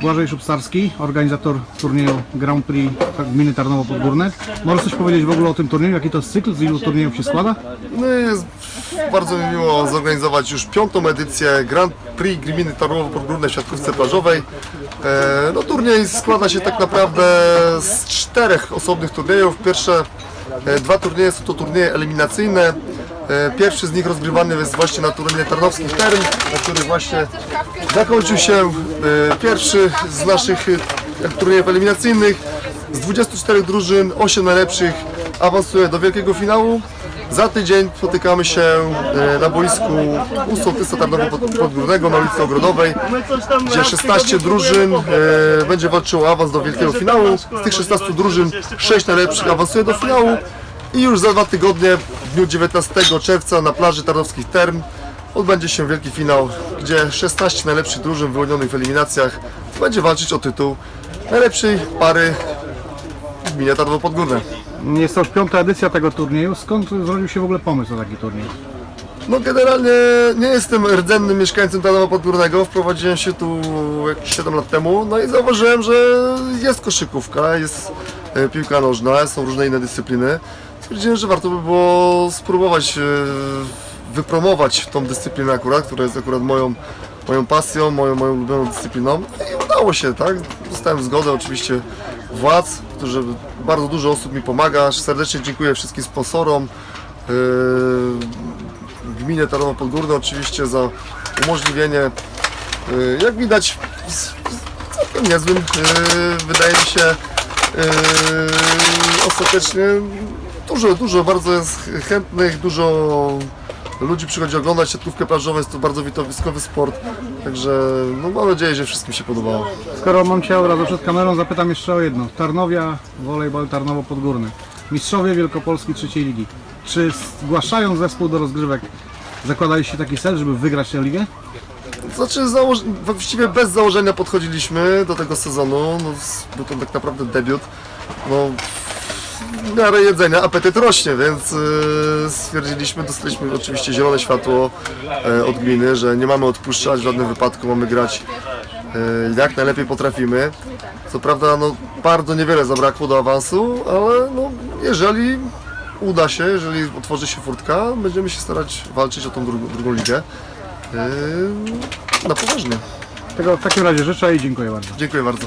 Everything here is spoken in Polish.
Błażej Szubstarski, organizator turnieju Grand Prix Gminy Tarnowo Podgórne. Możesz coś powiedzieć w ogóle o tym turnieju? Jaki to jest cykl? Z ilu turniejów się składa? No jest bardzo mi miło zorganizować już piątą edycję Grand Prix Gminy Tarnowo Podgórne w siatkówce plażowej. E, no turniej składa się tak naprawdę z czterech osobnych turniejów. Pierwsze e, dwa turnieje są to turnieje eliminacyjne. E, Pierwszy z nich rozgrywany jest właśnie na turnieju tarnowskich Term, na który właśnie zakończył się e, pierwszy z naszych e, turniejów eliminacyjnych. Z 24 drużyn 8 najlepszych awansuje do wielkiego finału. Za tydzień spotykamy się na boisku u Sołtysa Tarnowo Pod- Podgórnego na ulicy Ogrodowej, gdzie 16 drużyn będzie walczyło awans do wielkiego finału. Z tych 16 drużyn 6 najlepszych awansuje do finału i już za dwa tygodnie, w dniu 19 czerwca na plaży Tarnowskich Term odbędzie się wielki finał, gdzie 16 najlepszych drużyn wyłonionych w eliminacjach będzie walczyć o tytuł najlepszej pary w gminie Tarnowo Podgórne. Jest to już piąta edycja tego turnieju. Skąd zrodził się w ogóle pomysł na taki turniej? No generalnie nie jestem rdzennym mieszkańcem Tarnowa Podgórnego, wprowadziłem się tu jakieś 7 lat temu, no i zauważyłem, że jest koszykówka, jest e, piłka nożna, są różne inne dyscypliny. Stwierdziłem, że warto by było spróbować e, wypromować tą dyscyplinę akurat, która jest akurat moją, moją pasją, moją, moją ulubioną dyscypliną i udało się, tak? Dostałem zgodę oczywiście władz, którzy bardzo dużo osób mi pomaga, serdecznie dziękuję wszystkim sponsorom, e, gminie Tarnowo Podgórne oczywiście za umożliwienie, y, jak widać, całkiem niezłym, wydaje mi się, ostatecznie dużo, dużo bardzo jest chętnych, dużo ludzi przychodzi oglądać siatkówkę plażową, jest to bardzo widowiskowy sport, także no, mam nadzieję, że wszystkim się podobało. Skoro mam Cię razu przed kamerą, zapytam jeszcze o jedno. Tarnowia, volejbal Tarnowo Podgórny. Mistrzowie Wielkopolski trzeciej ligi. Czy zgłaszając zespół do rozgrywek zakładaliście taki cel, żeby wygrać tę ligę? Znaczy, właściwie bez założenia podchodziliśmy do tego sezonu. No, był to tak naprawdę debiut. No, w miarę jedzenia apetyt rośnie, więc yy, stwierdziliśmy, dostaliśmy oczywiście zielone światło e, od gminy, że nie mamy odpuszczać w żadnym wypadku, mamy grać e, jak najlepiej potrafimy. Co prawda, no, bardzo niewiele zabrakło do awansu, ale no, jeżeli uda się, jeżeli otworzy się furtka, będziemy się starać walczyć o tą drugą, drugą ligę. Yy, na poważnie. Tego w takim razie życzę i dziękuję bardzo. Dziękuję bardzo.